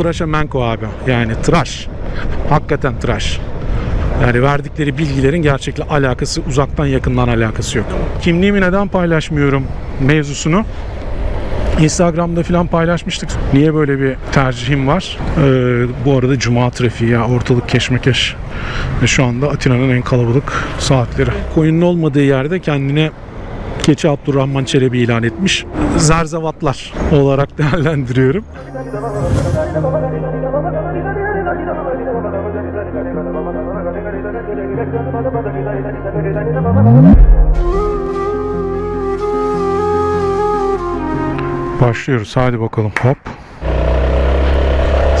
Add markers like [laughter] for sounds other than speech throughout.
tıraşa menko abi. Yani tıraş. Hakikaten tıraş. Yani verdikleri bilgilerin gerçekle alakası uzaktan yakından alakası yok. Kimliğimi neden paylaşmıyorum mevzusunu Instagram'da falan paylaşmıştık. Niye böyle bir tercihim var? Ee, bu arada cuma trafiği ya ortalık keşmekeş. Ve şu anda Atina'nın en kalabalık saatleri. Koyunun olmadığı yerde kendine Keçi Abdurrahman Çelebi ilan etmiş. Zerzevatlar olarak [laughs] değerlendiriyorum. Başlıyoruz. Hadi bakalım. Hop.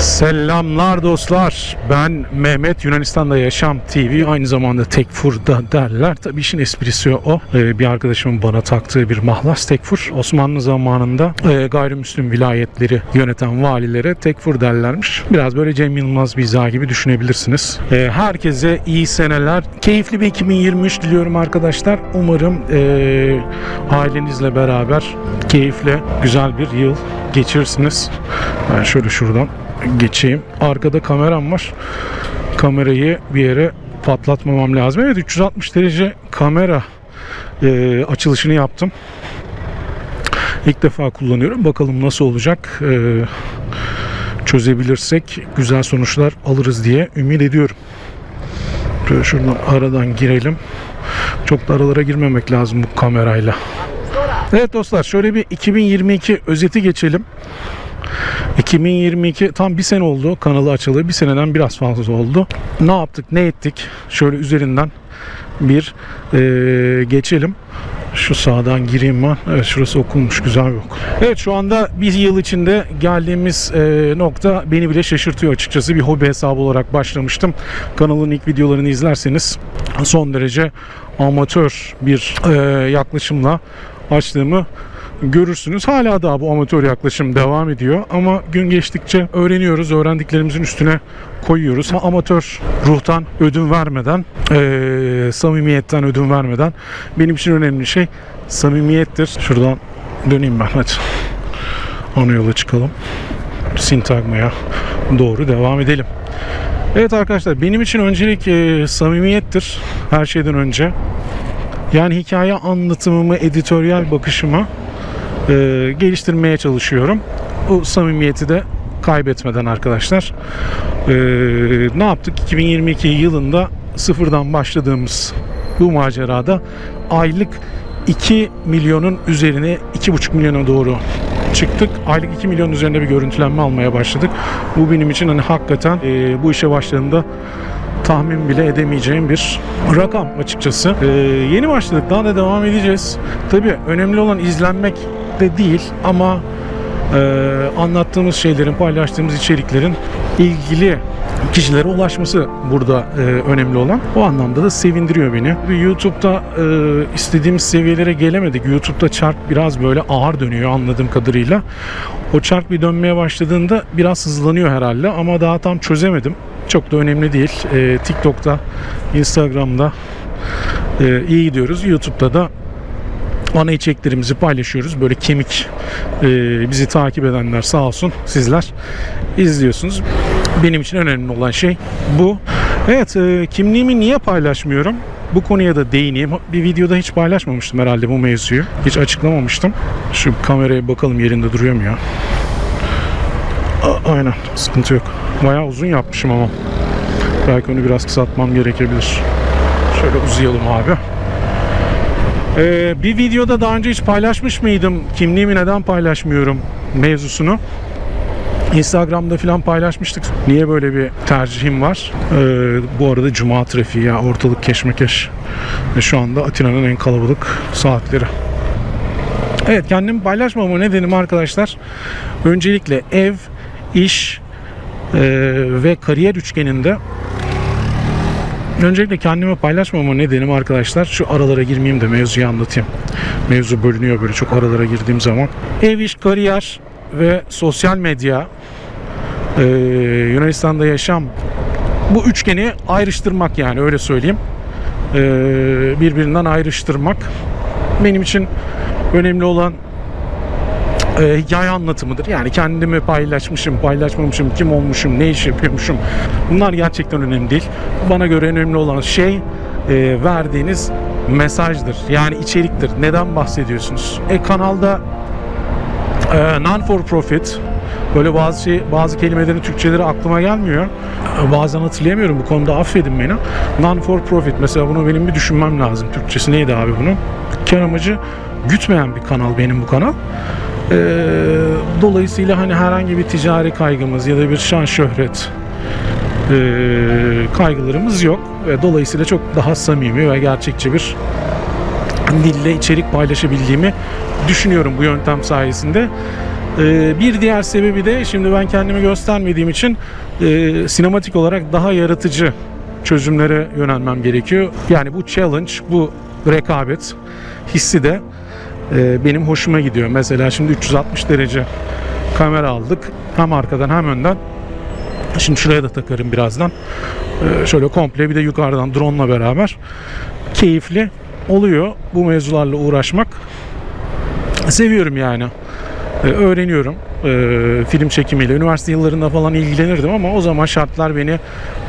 Selamlar dostlar. Ben Mehmet Yunanistan'da Yaşam TV. Aynı zamanda Tekfur'da derler. Tabii işin esprisi o. Ee, bir arkadaşımın bana taktığı bir mahlas Tekfur. Osmanlı zamanında e, gayrimüslim vilayetleri yöneten valilere Tekfur derlermiş. Biraz böyle Cem Yılmaz biza gibi düşünebilirsiniz. Ee, herkese iyi seneler. Keyifli bir 2023 diliyorum arkadaşlar. Umarım e, ailenizle beraber keyifle güzel bir yıl geçirirsiniz. Ben şöyle şuradan geçeyim. Arkada kameram var. Kamerayı bir yere patlatmamam lazım. Evet 360 derece kamera e, açılışını yaptım. İlk defa kullanıyorum. Bakalım nasıl olacak. E, çözebilirsek güzel sonuçlar alırız diye ümit ediyorum. Şöyle şuradan aradan girelim. Çok da aralara girmemek lazım bu kamerayla. Evet dostlar şöyle bir 2022 özeti geçelim. 2022 tam bir sene oldu kanalı açılı. Bir seneden biraz fazla oldu. Ne yaptık ne ettik? Şöyle üzerinden bir eee, geçelim. Şu sağdan gireyim ben. Evet şurası okunmuş güzel bir okul. Evet şu anda bir yıl içinde geldiğimiz eee, nokta beni bile şaşırtıyor açıkçası. Bir hobi hesabı olarak başlamıştım. Kanalın ilk videolarını izlerseniz son derece amatör bir eee, yaklaşımla açtığımı görürsünüz. Hala daha bu amatör yaklaşım devam ediyor ama gün geçtikçe öğreniyoruz. Öğrendiklerimizin üstüne koyuyoruz. Ama amatör ruhtan ödün vermeden, eee, samimiyetten ödün vermeden benim için önemli şey samimiyettir. Şuradan döneyim ben hadi. Ana yola çıkalım. Sintagma'ya doğru devam edelim. Evet arkadaşlar benim için öncelik eee, samimiyettir her şeyden önce. Yani hikaye anlatımımı, editoryal bakışımı e, geliştirmeye çalışıyorum. Bu samimiyeti de kaybetmeden arkadaşlar. E, ne yaptık? 2022 yılında sıfırdan başladığımız bu macerada aylık 2 milyonun üzerine 2,5 milyona doğru çıktık. Aylık 2 milyon üzerinde bir görüntülenme almaya başladık. Bu benim için hani hakikaten e, bu işe başladığımda tahmin bile edemeyeceğim bir rakam açıkçası. Ee, yeni başladık daha da devam edeceğiz. Tabii önemli olan izlenmek de değil ama e, anlattığımız şeylerin, paylaştığımız içeriklerin ilgili kişilere ulaşması burada e, önemli olan. O anlamda da sevindiriyor beni. YouTube'da e, istediğimiz seviyelere gelemedik. YouTube'da çark biraz böyle ağır dönüyor anladığım kadarıyla. O çark bir dönmeye başladığında biraz hızlanıyor herhalde ama daha tam çözemedim. Çok da önemli değil. E, TikTok'ta, Instagram'da e, iyi gidiyoruz. YouTube'da da ana içeriklerimizi paylaşıyoruz. Böyle kemik e, bizi takip edenler sağ olsun sizler izliyorsunuz. Benim için önemli olan şey bu. Evet e, kimliğimi niye paylaşmıyorum? Bu konuya da değineyim. Bir videoda hiç paylaşmamıştım herhalde bu mevzuyu. Hiç açıklamamıştım. Şu kameraya bakalım yerinde duruyor mu ya? A- aynen sıkıntı yok. Bayağı uzun yapmışım ama. Belki onu biraz kısaltmam gerekebilir. Şöyle uzayalım abi. Ee, bir videoda daha önce hiç paylaşmış mıydım? Kimliğimi neden paylaşmıyorum mevzusunu. Instagram'da falan paylaşmıştık. Niye böyle bir tercihim var? Ee, bu arada cuma trafiği ya ortalık keşmekeş. Ve şu anda Atina'nın en kalabalık saatleri. Evet kendimi paylaşmama nedenim arkadaşlar. Öncelikle ev, iş e, ve kariyer üçgeninde Öncelikle kendimi paylaşmama nedenim arkadaşlar şu aralara girmeyeyim de mevzuyu anlatayım. Mevzu bölünüyor böyle çok aralara girdiğim zaman. Ev, iş, kariyer ve sosyal medya e, Yunanistan'da yaşam bu üçgeni ayrıştırmak yani öyle söyleyeyim. E, birbirinden ayrıştırmak benim için önemli olan e, hikaye anlatımıdır. Yani kendimi paylaşmışım, paylaşmamışım, kim olmuşum, ne iş yapıyormuşum. Bunlar gerçekten önemli değil. Bana göre önemli olan şey e, verdiğiniz mesajdır. Yani içeriktir. Neden bahsediyorsunuz? E kanalda e, non for profit böyle bazı şey bazı kelimelerin Türkçeleri aklıma gelmiyor. E, Bazen hatırlayamıyorum bu konuda affedin beni. Non for profit mesela bunu benim bir düşünmem lazım. Türkçesi neydi abi bunun? Kar amacı gütmeyen bir kanal benim bu kanal. E, dolayısıyla hani herhangi bir ticari kaygımız ya da bir şan şöhret e, kaygılarımız yok ve dolayısıyla çok daha samimi ve gerçekçi bir dille içerik paylaşabildiğimi düşünüyorum bu yöntem sayesinde. Ee, bir diğer sebebi de şimdi ben kendimi göstermediğim için e, sinematik olarak daha yaratıcı çözümlere yönelmem gerekiyor. Yani bu challenge, bu rekabet hissi de e, benim hoşuma gidiyor. Mesela şimdi 360 derece kamera aldık. Hem arkadan hem önden. Şimdi şuraya da takarım birazdan. Ee, şöyle komple bir de yukarıdan drone ile beraber keyifli oluyor bu mevzularla uğraşmak. Seviyorum yani. Ee, öğreniyorum. Ee, film çekimiyle. Üniversite yıllarında falan ilgilenirdim ama o zaman şartlar beni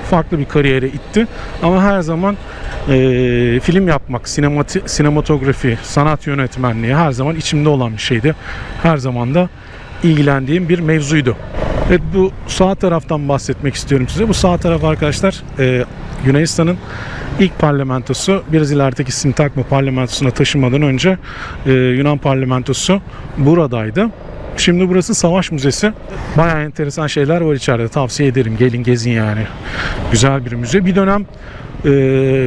farklı bir kariyere itti. Ama her zaman e, film yapmak, sinemati, sinematografi, sanat yönetmenliği her zaman içimde olan bir şeydi. Her zaman da ilgilendiğim bir mevzuydu. Evet bu sağ taraftan bahsetmek istiyorum size. Bu sağ taraf arkadaşlar e, Yunanistan'ın ilk parlamentosu biraz ilerideki Sintakma parlamentosuna taşımadan önce e, Yunan parlamentosu buradaydı. Şimdi burası Savaş Müzesi. Bayağı enteresan şeyler var içeride. Tavsiye ederim. Gelin gezin yani. Güzel bir müze. Bir dönem e,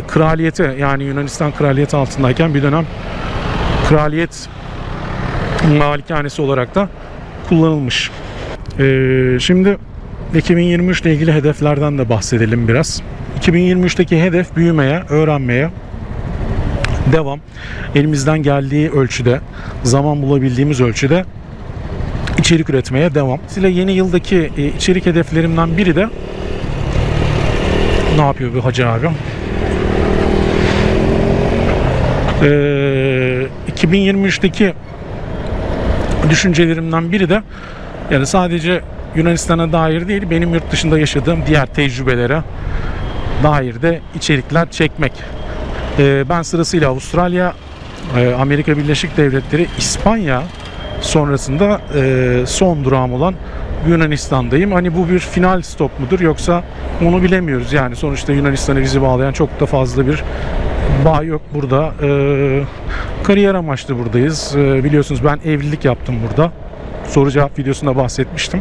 kraliyete yani Yunanistan kraliyeti altındayken bir dönem kraliyet malikanesi olarak da kullanılmış. Ee, şimdi 2023 ile ilgili hedeflerden de bahsedelim biraz. 2023'teki hedef büyümeye, öğrenmeye devam. Elimizden geldiği ölçüde, zaman bulabildiğimiz ölçüde içerik üretmeye devam. Size yeni yıldaki e, içerik hedeflerimden biri de ne yapıyor bu hacı abi? Ee, 2023'teki düşüncelerimden biri de yani sadece Yunanistan'a dair değil benim yurt dışında yaşadığım diğer tecrübelere dair de içerikler çekmek. Ee, ben sırasıyla Avustralya, e, Amerika Birleşik Devletleri, İspanya sonrasında e, son durağım olan Yunanistan'dayım. Hani bu bir final stop mudur yoksa onu bilemiyoruz. Yani sonuçta Yunanistan'a bizi bağlayan çok da fazla bir bağ yok burada. Ee, kariyer amaçlı buradayız. Ee, biliyorsunuz ben evlilik yaptım burada. Soru cevap videosunda bahsetmiştim.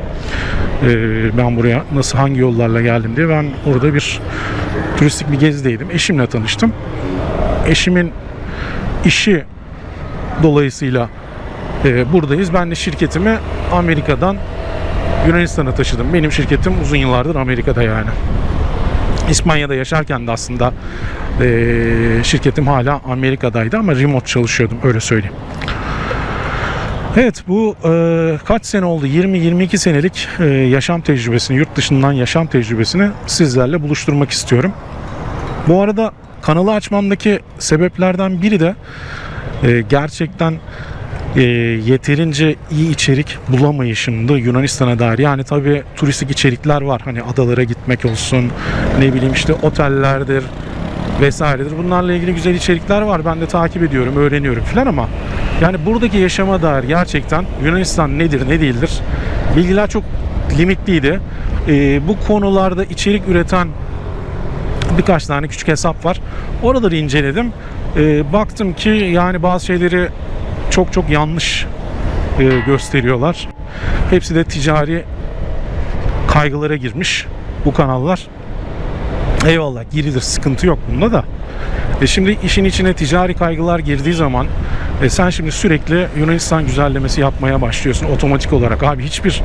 Ee, ben buraya nasıl hangi yollarla geldim diye. Ben orada bir turistik bir gezideydim. Eşimle tanıştım. Eşimin işi dolayısıyla e, buradayız. Ben de şirketimi Amerika'dan Yunanistan'a taşıdım. Benim şirketim uzun yıllardır Amerika'da yani. İspanya'da yaşarken de aslında e, şirketim hala Amerika'daydı ama remote çalışıyordum öyle söyleyeyim. Evet bu e, kaç sene oldu? 20-22 senelik e, yaşam tecrübesini, yurt dışından yaşam tecrübesini sizlerle buluşturmak istiyorum. Bu arada kanalı açmamdaki sebeplerden biri de e, gerçekten e, yeterince iyi içerik bulamayışımdı Yunanistan'a dair. Yani tabii turistik içerikler var. Hani adalara gitmek olsun, ne bileyim işte otellerdir vesairedir. Bunlarla ilgili güzel içerikler var. Ben de takip ediyorum, öğreniyorum filan ama yani buradaki yaşama dair gerçekten Yunanistan nedir, ne değildir bilgiler çok limitliydi. E, bu konularda içerik üreten birkaç tane küçük hesap var. Oraları inceledim. E, baktım ki yani bazı şeyleri çok çok yanlış e, gösteriyorlar. Hepsi de ticari kaygılara girmiş bu kanallar. Eyvallah girilir sıkıntı yok bunda da. E şimdi işin içine ticari kaygılar girdiği zaman e sen şimdi sürekli Yunanistan güzellemesi yapmaya başlıyorsun otomatik olarak. Abi hiçbir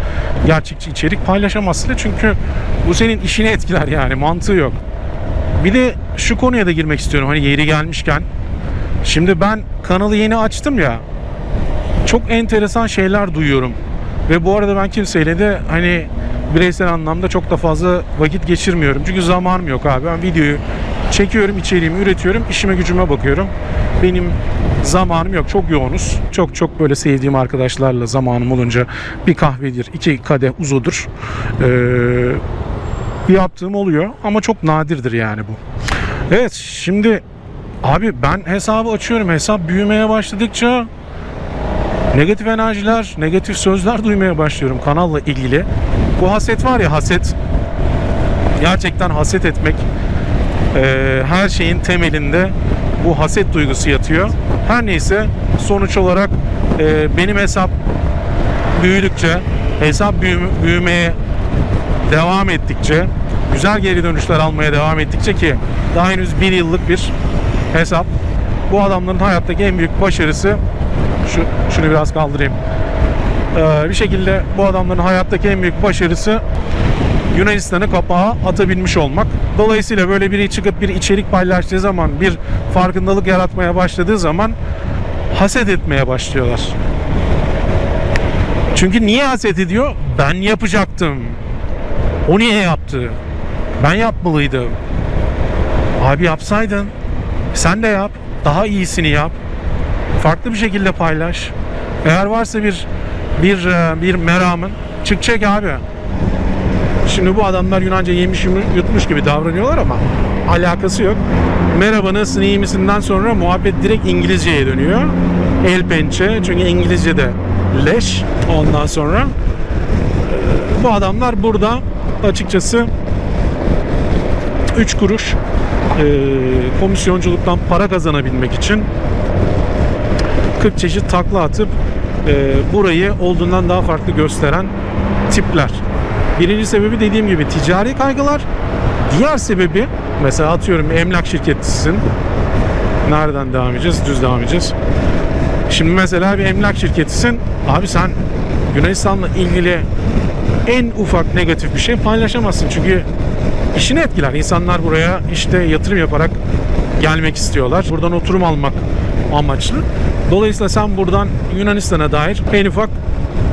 gerçekçi içerik paylaşamazsın çünkü bu senin işini etkiler yani mantığı yok. Bir de şu konuya da girmek istiyorum hani yeri gelmişken. Şimdi ben kanalı yeni açtım ya. Çok enteresan şeyler duyuyorum. Ve bu arada ben kimseyle de hani bireysel anlamda çok da fazla vakit geçirmiyorum. Çünkü zamanım yok abi. Ben videoyu Çekiyorum içeriğimi, üretiyorum, işime gücüme bakıyorum. Benim zamanım yok. Çok yoğunuz. Çok çok böyle sevdiğim arkadaşlarla zamanım olunca bir kahvedir, iki kadeh uzudur. Ee, yaptığım oluyor ama çok nadirdir yani bu. Evet şimdi abi ben hesabı açıyorum. Hesap büyümeye başladıkça negatif enerjiler, negatif sözler duymaya başlıyorum kanalla ilgili. Bu haset var ya haset. Gerçekten haset etmek e, her şeyin temelinde bu haset duygusu yatıyor. Her neyse sonuç olarak e, benim hesap büyüdükçe, hesap büyüm- büyümeye devam ettikçe, güzel geri dönüşler almaya devam ettikçe ki daha henüz bir yıllık bir hesap. Bu adamların hayattaki en büyük başarısı şu şunu biraz kaldırayım. Ee, bir şekilde bu adamların hayattaki en büyük başarısı Yunanistan'ı kapağa atabilmiş olmak. Dolayısıyla böyle biri çıkıp bir içerik paylaştığı zaman, bir farkındalık yaratmaya başladığı zaman haset etmeye başlıyorlar. Çünkü niye haset ediyor? Ben yapacaktım. O niye yaptı? Ben yapmalıydım. Abi yapsaydın. Sen de yap. Daha iyisini yap. Farklı bir şekilde paylaş. Eğer varsa bir bir e, bir meramın çık çek abi. Şimdi bu adamlar Yunanca yemiş yutmuş gibi davranıyorlar ama alakası yok. Merhaba nasılsın iyi misinden sonra muhabbet direkt İngilizceye dönüyor. El pençe çünkü İngilizce'de leş ondan sonra e, bu adamlar burada açıkçası 3 kuruş e, komisyonculuktan para kazanabilmek için 40 çeşit takla atıp e, burayı olduğundan daha farklı gösteren tipler. Birinci sebebi dediğim gibi ticari kaygılar. Diğer sebebi mesela atıyorum emlak şirketisin. Nereden devam edeceğiz? Düz devam edeceğiz. Şimdi mesela bir emlak şirketisin. Abi sen Yunanistan'la ilgili en ufak negatif bir şey paylaşamazsın. Çünkü işini etkiler. İnsanlar buraya işte yatırım yaparak gelmek istiyorlar. Buradan oturum almak amaçlı. Dolayısıyla sen buradan Yunanistan'a dair en ufak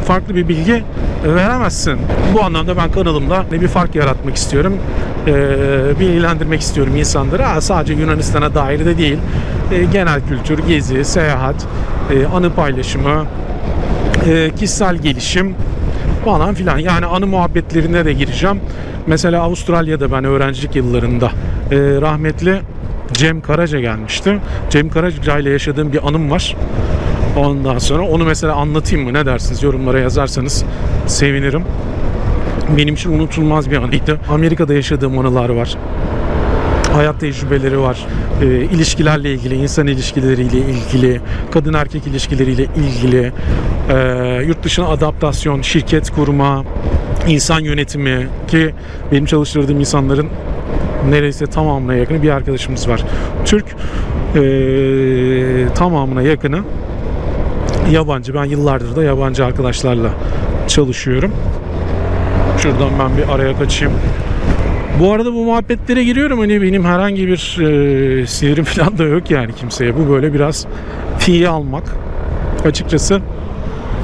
farklı bir bilgi veremezsin. Bu anlamda ben kanalımda bir fark yaratmak istiyorum. Bilgilendirmek istiyorum insanları. Sadece Yunanistan'a dair de değil. Genel kültür, gezi, seyahat, anı paylaşımı, kişisel gelişim falan filan. Yani anı muhabbetlerine de gireceğim. Mesela Avustralya'da ben öğrencilik yıllarında rahmetli Cem Karaca gelmişti. Cem Karaca ile yaşadığım bir anım var. Ondan sonra onu mesela anlatayım mı ne dersiniz yorumlara yazarsanız sevinirim. Benim için unutulmaz bir anıydı. Amerika'da yaşadığım anılar var. Hayat tecrübeleri var. E, ilişkilerle ilgili, insan ilişkileriyle ilgili, kadın erkek ilişkileriyle ilgili, e, yurt dışına adaptasyon, şirket kurma, insan yönetimi ki benim çalıştırdığım insanların neredeyse tamamına yakını bir arkadaşımız var. Türk e, tamamına yakını yabancı. Ben yıllardır da yabancı arkadaşlarla çalışıyorum. Şuradan ben bir araya kaçayım. Bu arada bu muhabbetlere giriyorum hani benim herhangi bir e, sinirim [laughs] falan da yok yani kimseye. Bu böyle biraz tiye almak. Açıkçası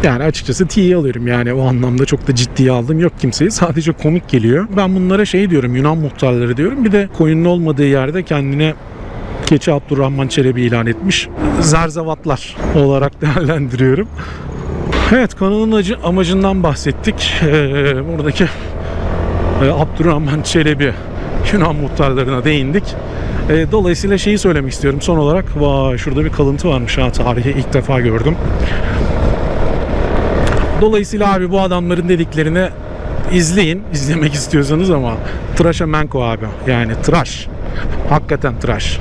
yani açıkçası tiye alıyorum yani o anlamda çok da ciddiye aldım yok kimseyi. Sadece komik geliyor. Ben bunlara şey diyorum Yunan muhtarları diyorum. Bir de koyunun olmadığı yerde kendine Keçi Abdurrahman Çelebi ilan etmiş. Zerzavatlar olarak [laughs] değerlendiriyorum. Evet kanalın acı, amacından bahsettik. Ee, buradaki e, Abdurrahman Çelebi Yunan muhtarlarına değindik. E, dolayısıyla şeyi söylemek istiyorum son olarak. Vay şurada bir kalıntı varmış ha tarihi ilk defa gördüm. Dolayısıyla abi bu adamların dediklerini izleyin. izlemek istiyorsanız ama tıraşa menko abi. Yani tıraş. Hakikaten tıraş.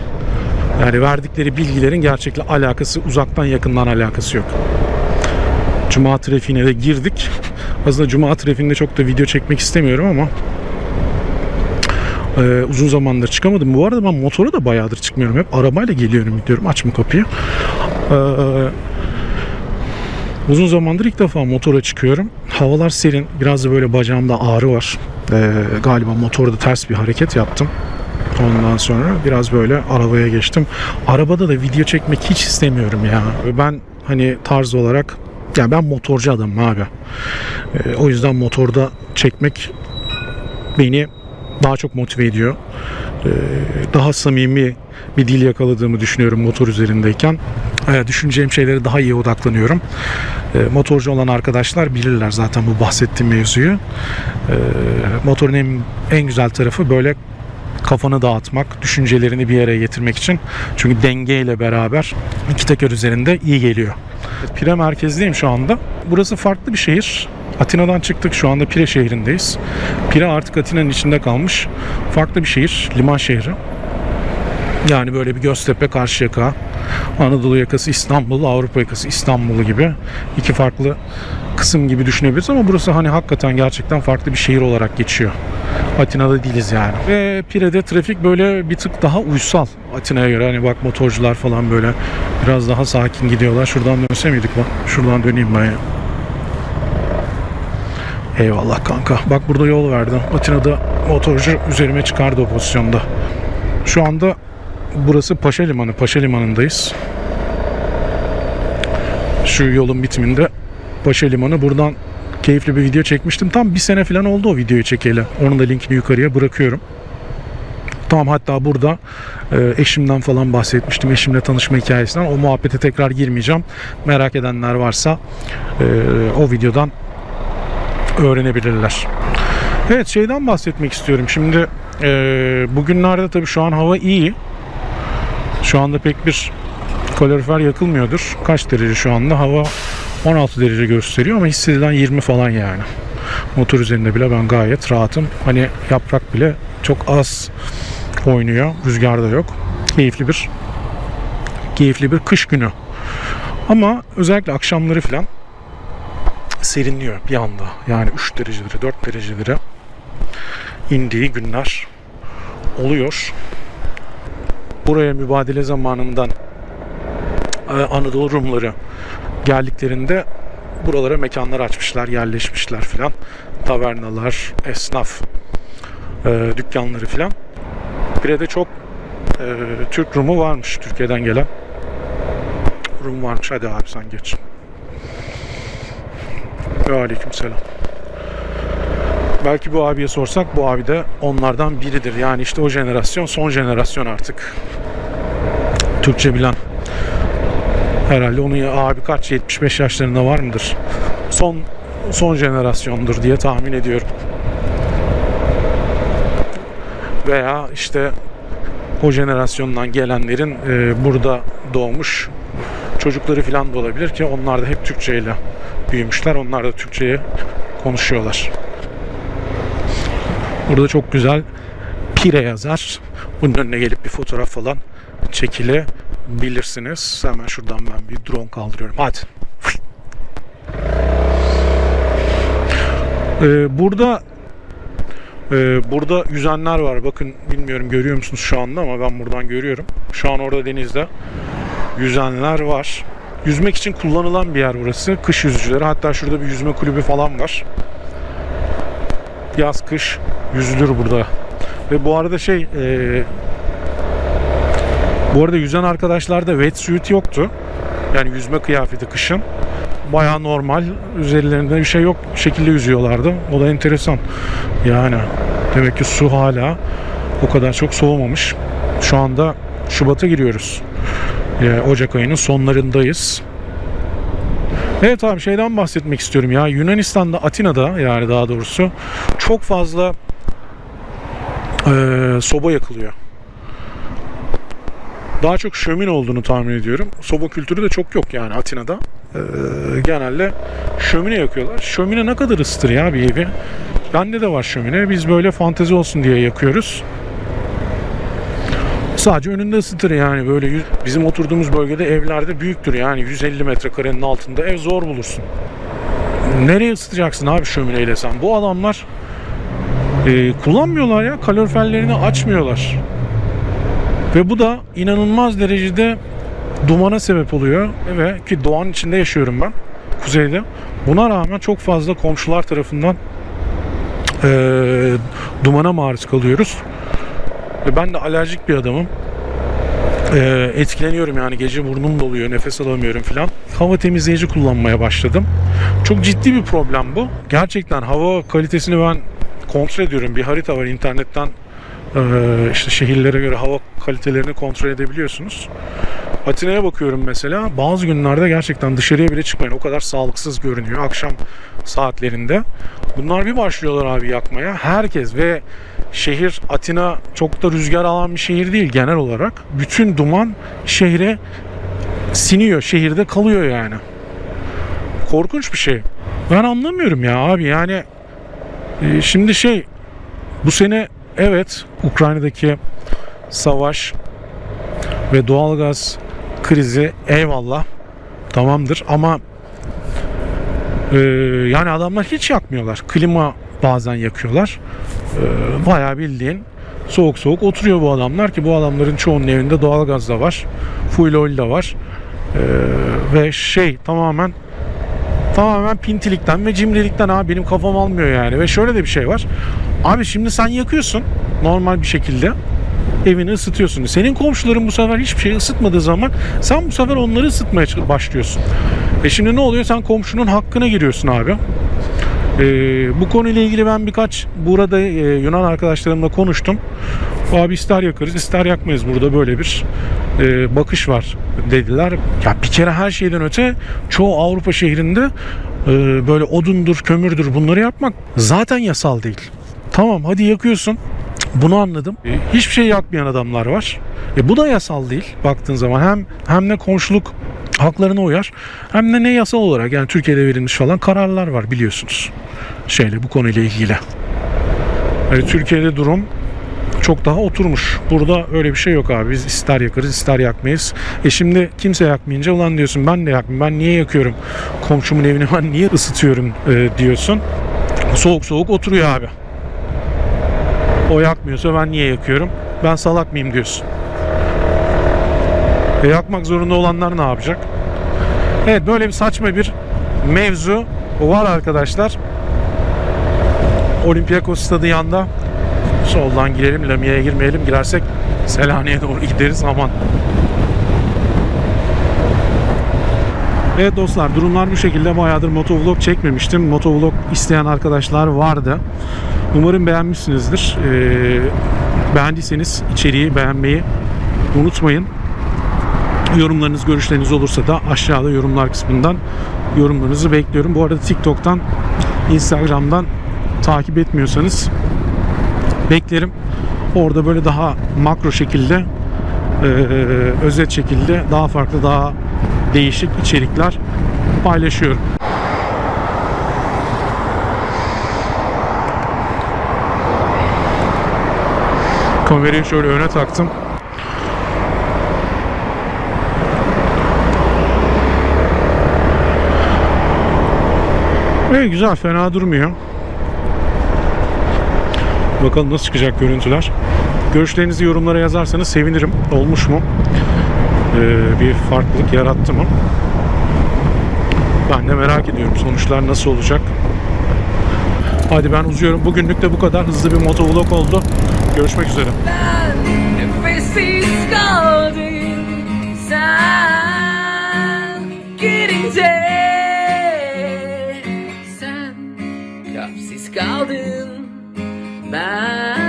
Yani verdikleri bilgilerin gerçekle alakası uzaktan yakından alakası yok. Cuma trafiğine de girdik. Aslında Cuma trafiğinde çok da video çekmek istemiyorum ama e, uzun zamandır çıkamadım. Bu arada ben motora da bayağıdır çıkmıyorum. Hep arabayla geliyorum gidiyorum. Açma kapıyı. E, uzun zamandır ilk defa motora çıkıyorum. Havalar serin. Biraz da böyle bacağımda ağrı var. E, galiba motorda ters bir hareket yaptım. Ondan sonra biraz böyle arabaya geçtim. Arabada da video çekmek hiç istemiyorum ya. Ben hani tarz olarak ya ben motorcu adamım abi. Ee, o yüzden motorda çekmek beni daha çok motive ediyor. Ee, daha samimi bir dil yakaladığımı düşünüyorum motor üzerindeyken. Ee, düşüneceğim şeylere daha iyi odaklanıyorum. Ee, motorcu olan arkadaşlar bilirler zaten bu bahsettiğim mevzuyu. Motorun en, en güzel tarafı böyle kafanı dağıtmak, düşüncelerini bir yere getirmek için. Çünkü dengeyle beraber iki teker üzerinde iyi geliyor. Pire merkezdeyim şu anda. Burası farklı bir şehir. Atina'dan çıktık şu anda Pire şehrindeyiz. Pire artık Atina'nın içinde kalmış. Farklı bir şehir, liman şehri. Yani böyle bir Göztepe, Karşıyaka, Anadolu yakası İstanbul, Avrupa yakası İstanbul gibi iki farklı kısım gibi düşünebiliriz ama burası hani hakikaten gerçekten farklı bir şehir olarak geçiyor. Atina'da değiliz yani. Ve Pire'de trafik böyle bir tık daha uysal Atina'ya göre. Hani bak motorcular falan böyle biraz daha sakin gidiyorlar. Şuradan dönse miydik bak? Şuradan döneyim ben ya. Eyvallah kanka. Bak burada yol verdi. Atina'da motorcu üzerime çıkardı o pozisyonda. Şu anda burası Paşa Limanı. Paşa Limanı'ndayız. Şu yolun bitiminde Paşa Limanı. Buradan keyifli bir video çekmiştim. Tam bir sene falan oldu o videoyu çekeli. Onun da linkini yukarıya bırakıyorum. Tamam hatta burada e, eşimden falan bahsetmiştim. Eşimle tanışma hikayesinden. O muhabbete tekrar girmeyeceğim. Merak edenler varsa e, o videodan öğrenebilirler. Evet şeyden bahsetmek istiyorum. Şimdi e, bugünlerde tabii şu an hava iyi. Şu anda pek bir kalorifer yakılmıyordur. Kaç derece şu anda? Hava 16 derece gösteriyor ama hissedilen 20 falan yani. Motor üzerinde bile ben gayet rahatım. Hani yaprak bile çok az oynuyor. Rüzgar da yok. Keyifli bir keyifli bir kış günü. Ama özellikle akşamları falan serinliyor bir anda. Yani 3 dereceleri, 4 dereceleri indiği günler oluyor. Buraya mübadele zamanından e, Anadolu Rumları geldiklerinde buralara mekanlar açmışlar, yerleşmişler filan. Tavernalar, esnaf e, dükkanları filan. Bir de çok e, Türk Rumu varmış Türkiye'den gelen. Rum varmış. Hadi abi sen geç. Ve aleyküm selam. Belki bu abiye sorsak bu abi de onlardan biridir. Yani işte o jenerasyon son jenerasyon artık. Türkçe bilen. Herhalde onun abi kaç 75 yaşlarında var mıdır? Son son jenerasyondur diye tahmin ediyorum. Veya işte o jenerasyondan gelenlerin e, burada doğmuş çocukları falan da olabilir ki onlar da hep Türkçe ile büyümüşler. Onlar da Türkçe'ye konuşuyorlar. Burada çok güzel pire yazar. Bunun önüne gelip bir fotoğraf falan çekilebilirsiniz. Hemen şuradan ben bir drone kaldırıyorum. Hadi. Ee, burada e, burada yüzenler var. Bakın bilmiyorum görüyor musunuz şu anda ama ben buradan görüyorum. Şu an orada denizde yüzenler var. Yüzmek için kullanılan bir yer burası. Kış yüzücüleri. Hatta şurada bir yüzme kulübü falan var. Yaz kış yüzülür burada. Ve bu arada şey e, bu arada yüzen arkadaşlarda wetsuit yoktu. Yani yüzme kıyafeti kışın. Baya normal. Üzerlerinde bir şey yok. şekilde yüzüyorlardı. O da enteresan. Yani demek ki su hala o kadar çok soğumamış. Şu anda Şubat'a giriyoruz. Ee, Ocak ayının sonlarındayız. Evet abi şeyden bahsetmek istiyorum ya. Yunanistan'da Atina'da yani daha doğrusu çok fazla eee, soba yakılıyor. Daha çok şömin olduğunu tahmin ediyorum. Soba kültürü de çok yok yani Atina'da. Eee, genelde şömine yakıyorlar. Şömine ne kadar ısıtır ya bir evi? Bende de var şömine. Biz böyle fantezi olsun diye yakıyoruz. Sadece önünde ısıtır yani böyle yüz- bizim oturduğumuz bölgede evlerde büyüktür yani 150 metrekarenin altında ev zor bulursun. Nereye ısıtacaksın abi şömineyle sen? Bu adamlar e, kullanmıyorlar ya kaloriferlerini açmıyorlar. Ve bu da inanılmaz derecede dumana sebep oluyor. Ve ki doğanın içinde yaşıyorum ben kuzeyde. Buna rağmen çok fazla komşular tarafından e, dumana maruz kalıyoruz. Ben de alerjik bir adamım. Ee, etkileniyorum yani gece burnum doluyor, nefes alamıyorum filan. Hava temizleyici kullanmaya başladım. Çok ciddi bir problem bu. Gerçekten hava kalitesini ben kontrol ediyorum. Bir harita var internetten e, işte şehirlere göre hava kalitelerini kontrol edebiliyorsunuz. Atina'ya bakıyorum mesela. Bazı günlerde gerçekten dışarıya bile çıkmayın. O kadar sağlıksız görünüyor akşam saatlerinde. Bunlar bir başlıyorlar abi yakmaya. Herkes ve şehir Atina çok da rüzgar alan bir şehir değil genel olarak. Bütün duman şehre siniyor. Şehirde kalıyor yani. Korkunç bir şey. Ben anlamıyorum ya abi yani e, şimdi şey bu sene evet Ukrayna'daki savaş ve doğalgaz krizi eyvallah tamamdır ama e, yani adamlar hiç yakmıyorlar. Klima bazen yakıyorlar. E, bayağı bildiğin soğuk soğuk oturuyor bu adamlar ki bu adamların çoğunun evinde doğalgaz da var. Fuel oil da var. E, ve şey tamamen tamamen pintilikten ve cimrilikten abi benim kafam almıyor yani. Ve şöyle de bir şey var. Abi şimdi sen yakıyorsun normal bir şekilde evini ısıtıyorsun. Senin komşuların bu sefer hiçbir şey ısıtmadığı zaman sen bu sefer onları ısıtmaya başlıyorsun. E şimdi ne oluyor? Sen komşunun hakkına giriyorsun abi. Ee, bu konuyla ilgili ben birkaç burada e, Yunan arkadaşlarımla konuştum. Abi ister yakarız ister yakmayız burada böyle bir e, bakış var dediler. Ya bir kere her şeyden öte çoğu Avrupa şehrinde e, böyle odundur, kömürdür bunları yapmak zaten yasal değil. Tamam hadi yakıyorsun. Bunu anladım. E, hiçbir şey yakmayan adamlar var. E, bu da yasal değil baktığın zaman. Hem hem de komşuluk haklarına uyar hem de ne yasal olarak yani Türkiye'de verilmiş falan kararlar var biliyorsunuz. Şeyle bu konuyla ilgili. Yani Türkiye'de durum çok daha oturmuş. Burada öyle bir şey yok abi. Biz ister yakarız ister yakmayız. E şimdi kimse yakmayınca ulan diyorsun ben de yakmayayım. Ben niye yakıyorum? Komşumun evini ben niye ısıtıyorum e, diyorsun. Soğuk soğuk oturuyor abi. O yakmıyorsa ben niye yakıyorum? Ben salak mıyım diyorsun. E yakmak zorunda olanlar ne yapacak? Evet böyle bir saçma bir mevzu var arkadaşlar. Olympiakos stadı yanda. Soldan girelim, Lamia'ya girmeyelim. Girersek Selanik'e doğru gideriz aman. Evet dostlar durumlar bu şekilde bayağıdır motovlog çekmemiştim. Motovlog isteyen arkadaşlar vardı. Umarım beğenmişsinizdir. Ee, beğendiyseniz içeriği beğenmeyi unutmayın. Yorumlarınız, görüşleriniz olursa da aşağıda yorumlar kısmından yorumlarınızı bekliyorum. Bu arada TikTok'tan, Instagram'dan takip etmiyorsanız beklerim. Orada böyle daha makro şekilde, e, özet şekilde daha farklı, daha değişik içerikler paylaşıyorum. Kamerayı şöyle öne taktım. İyi güzel fena durmuyor. Bakalım nasıl çıkacak görüntüler. Görüşlerinizi yorumlara yazarsanız sevinirim. Olmuş mu? Ee, bir farklılık yarattı mı? Ben de merak ediyorum sonuçlar nasıl olacak. Hadi ben uzuyorum. Bugünlük de bu kadar. Hızlı bir motovlog oldu. Görüşmek üzere. Kapsiz kaldın ben